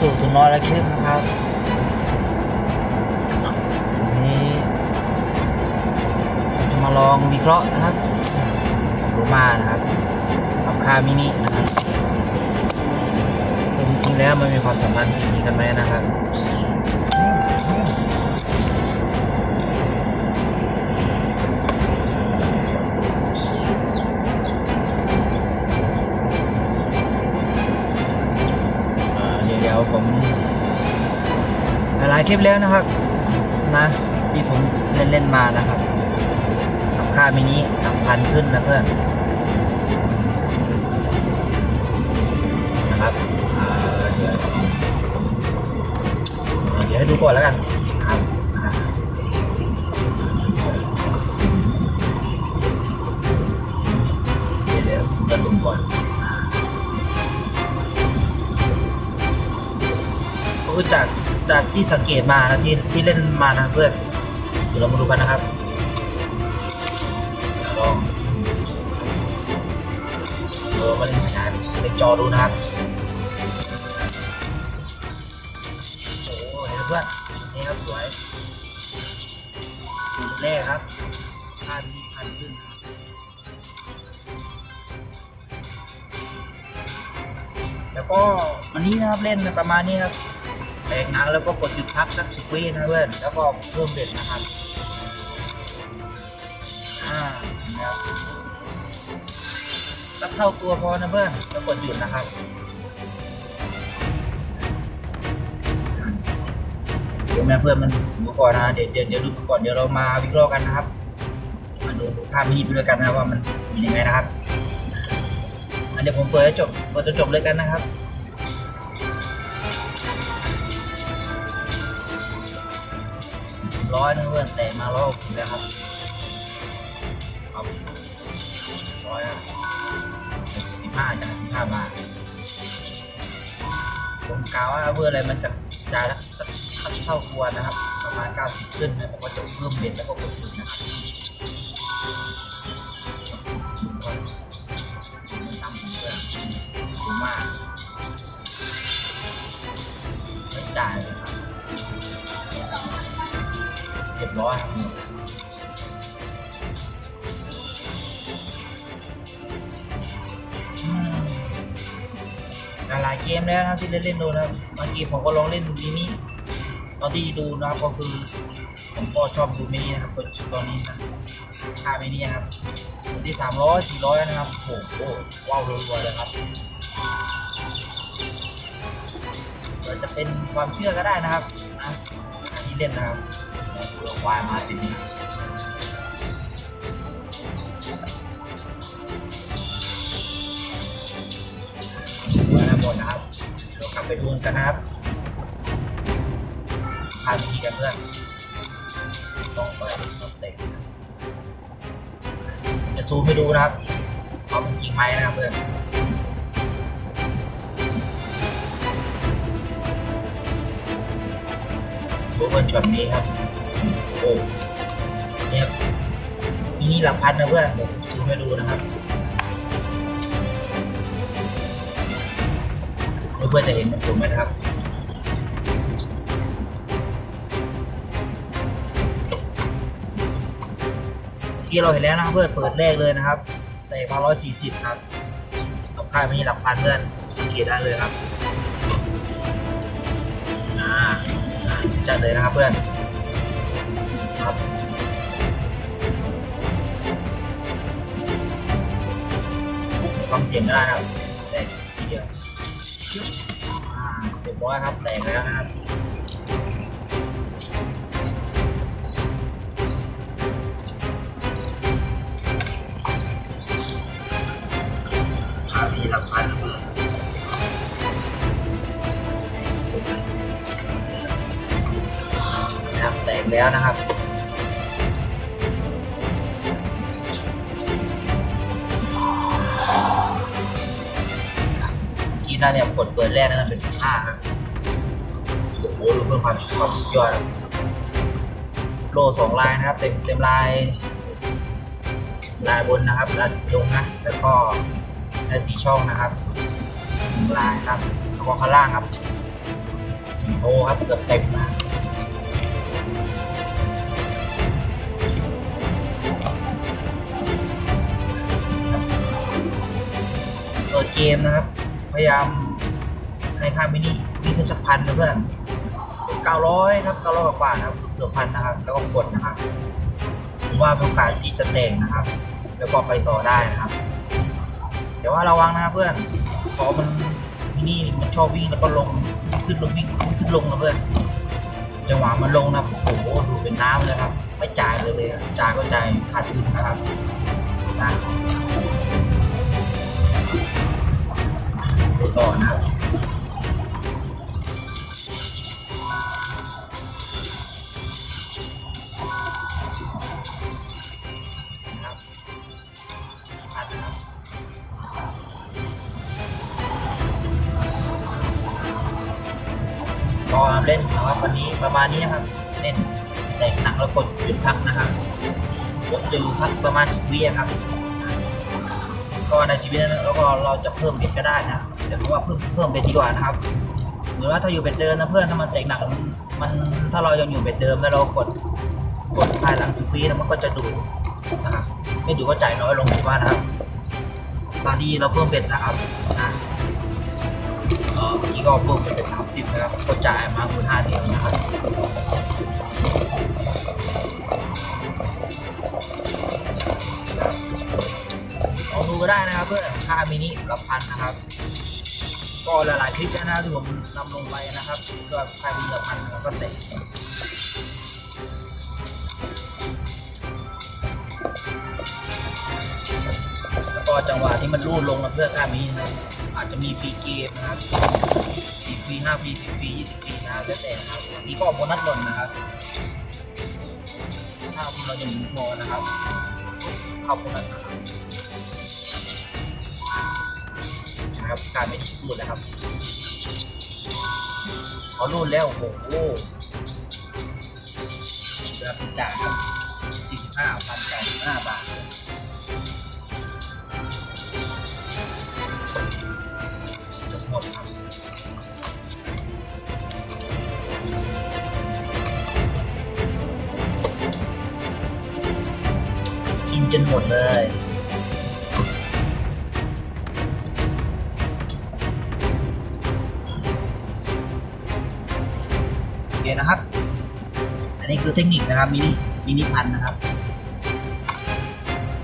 สู่ตัวน้อยและคลิปนะครับวันนี้เราจะมาลองวิเคราะห์นะครับโรมานะครับขับคามินินะครับแต่จริงๆแล้วมันมีความสัมพันธ์ดีๆกันไหมนะครับายคลิปแล้วนะครับ นะที่ผมเล่นเล่นมานะครับกับค่ามินิหลักพันขึ้นนะเพื่อนนะครับเดี๋ยวให้ดูก่อนแล้วกัน จากจากที่สังเกตมานะที่ที่เล่นมานะเพื่อนเดี๋ยวเรามาดูกันนะครับลองเดี๋ยวมาเล่นงานเป็นจอดูนะครับโอ้โหเห็นไหมเพื่อนนี่ครับสวยแน่ครับพันพันขึ้นแล้วก็วันนี้นะครับเล่นประมาณนี้ครับ แตกหนังแล้วก็กดหยุดพักสักสิบวินะเพื่อนแล้วก็เพิ่มเบ็ดนะครับอ่านะครับสักเท่าตัวพอนะเพื่อนแล้วกดหยุดนะครับเดี๋ยวแม่เพื่อนมันดูก่อนนะเดี๋ยวเดี๋ยวเดี๋ยวดูปก่อนเดี๋ยวเรามาวิเคราะห์กันนะครับ มาดูค่ามินิไปด้วยกันนะว่ามันอยู่ยังไงนะครับเดี๋ยวผมเปิดให้จบเปิดจนจบเลยกันนะครับ ร้อยนะเพื่อนแต่มาร้อยหกสิบแล้วครับครับร้อยอะสิบห้าจากสิบห้าบาทผมกล่าวว่าเพื่ออะไรมันจะจ่ายละสักเท่าควรนะครับ ประมาณเก้าสิบขึ้นนะผมก็จะเพิ่มเบ็ดแล้วก็กดจุดนะครับ เรียบร้อยครับอืมหลายเกมแล้วนะที่เล่นเล่นๆดูนะบางทีผมก็ลองเล่นมินิตอนที่ดูนะครับก็คือผมก็ชอบดูมินินะครับตัวตอนนี้นะค่ามินินะครับอยู่ที่สามร้อยสี่ร้อยนะครับโอ้โหว้าวรัวๆเลยครับจะเป็นความเชื่อก็ได้นะครับนะอันนี้เล่นนะครับ วสุรความาติดนะมาหมดนะครับเรากลับไปดูกันนะครับพาไปทีกันเพื่อนต้องไปต้องเตะจะซูมไปดูนะครับว่ามันจริงไหมนะครับเพื่อนดูเพื่อช็อตนี้ครับ โอ้เนี่ยมินิหลักพันนะเพื่อน เดี๋ยวผมซื้อมาดูนะครับเพื่อนจะเห็นผมไหมนะครับที่เราเห็นแล้วนะครับเพื่อนเปิดแรกเลยนะครับ แต่มาร้อยสี่สิบครับกับค่ายมินิหลักพันเพื่อนสังเกตได้เลยครับ อ่าอ่าจัดเลยนะครับเพื่อน ฟังเสียงก็ได้นะครับแตกทีเดียวอ่าเรียบร้อยครับแตกแล้วนะครับขาพี่หลักพันนะเพื่อนสวยนะครับแตกแล้วนะครับ กีน่าเนี่ยกดเปิดแรกนะครับเป็นสิบห้าครับโอ้โหดูเพื่อความความสุดยอดโลสองลายนะครับ เต็มเต็มลายลายบนนะครับลายลงนะแล้วก็ลายสีช่องนะครับงลายครับแล้วก็ข้างล่างครับสิงโตครับเกือบเต็มนะเปิดเกมนะครับ พยายามให้ค่ามินิมีขึ้นสักพันนะเพื่อนเก้าร้อยครับเก้าร้อยกว่านะครับเกือบพันนะครับ แล้วก็กดนะครับผมว่ามีโอกาสที่จะแตกนะครับ แล้วก็ไปต่อได้นะครับ แต่ว่าระวังนะครับเพื่อนเพราะมันมินิมันชอบวิ่งแล้วก็ลงขึ้นลงวิ่งขึ้นลงนะเพื่อนจังหวะมันลงนะโอ้โหดูเป็นน้ำเลยครับ ไม่จ่ายเลยเลยจ่ายก็จ่ายขาดทุนนะครับนะ ต่อนะครับนะครับอันนะครับก็เล่นนะครับวันนี้ประมาณนี้นะครับเล่นแต่หนักแล้วกดหยุดพักนะครับผมจะอยู่พักประมาณสิบวิครับอะก็ในสิบวินั้นแล้วก็เราจะเพิ่มเบ็ดก็ได้นะ แต่ผมว่าเพิ่มเพิ่มเบ็ดดีกว่านะครับเหมือนว่าถ้าอยู่เบ็ดเดิมนะเพื่อนถ้ามันแตกหนักมันมันถ้าเรายังอยู่เบ็ดเดิมแล้วเรากดกดภายหลังสิบวิแล้วมันก็จะดูดนะครับไม่ดูก็จ่ายน้อยลงผมว่านะครับบางทีเราเพิ่มเบ็ดนะครับนะเอ่อเมื่อกี้ก็เพิ่มไปเป็น30นะครับก็จ่ายมาคูณ5เดียวนะครับลองดูก็ได้นะครับเพื่อนค่ามินิหลักพันนะครับ ก็หลายๆคลิปแล้วนะที่ผมนำลงไปนะครับก็ใค่ามินิหลักพันก็เตะแล้วก็จังหวะที่มันรูดลงมาเพื่อค่ามินินะอาจจะมีฟรีเกมนะครับสี่ฟรีห้าฟรีสิบฟรียี่สิบฟรีนะแล้วแต่นะครับนี่ก็โบนัสหล่นนะครับถ้าเรายังมีพอนะครับเข้าโบนัสนะ นะครับการไม่ได้รูดนะครับเขารูดแล้วโอ้โหรับจ่ายครับสี่สิบห้าพันจ่ายสิบห้าบาทจบหมดครับกินจนหมดเลย เคนะครับ อันนี้คือเทคนิคนะครับมินิมินิพันนะครับ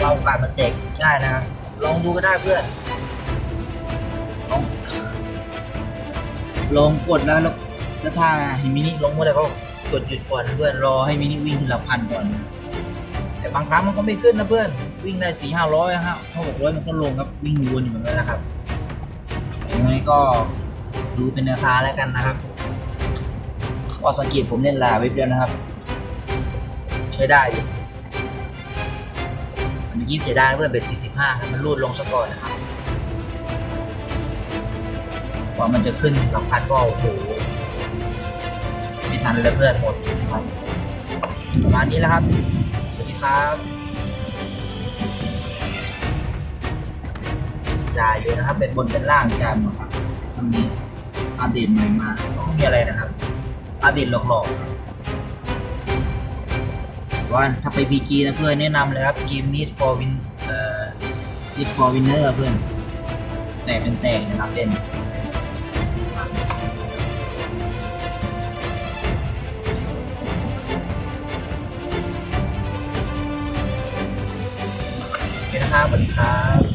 ว่ากาสมันแตกง่ายนะครับ ลองดูก็ได้เพื่อนลองลองกดแล้วแล้วแล้วถ้าเห็นมินิลงเมื่อไหร่ก็กดหยุดก่อนนะเพื่อนรอให้มินิวิ่งทีละพันก่อนนะแต่บางครั้งมันก็ไม่ขึ้นนะเพื่อน วิ่งได้สี่ห้าร้อยฮะห้าหกร้อยมันก็ลงครับวิ่งวนอยู่เหมือนกันนะครับยังไงก็ดูเป็นแนวทางแล้วกันนะครับ ก็สังเกตผมเล่นลาเว็บเดียวนะครับ ใช้ได้อยู่เมื่อกี้เสียดายเพื่อนเป็น 45ครับมันรูดลงซะก่อนนะครับกว่ามันจะขึ้นหลักพันก็โอ้โหไม่ทันแล้วเพื่อนหมดครับประมาณนี้แล้วครับ สวัสดีครับจ่ายอยู่นะครับ เป็นบนเป็นล่างจ่ายหมดครับทำนี้อัปเดตใหม่มาก็ไม่มีอะไรนะครับ อัปเดตหลอกๆว่าถ้าไป PG นะเพื่อนแนะนำเลยครับ เกม Need for Win เอ่อ Need for Winner เพื่อน แตกเป็นแตกนะครับเล่นโอเคนะครับสวัสดีครับ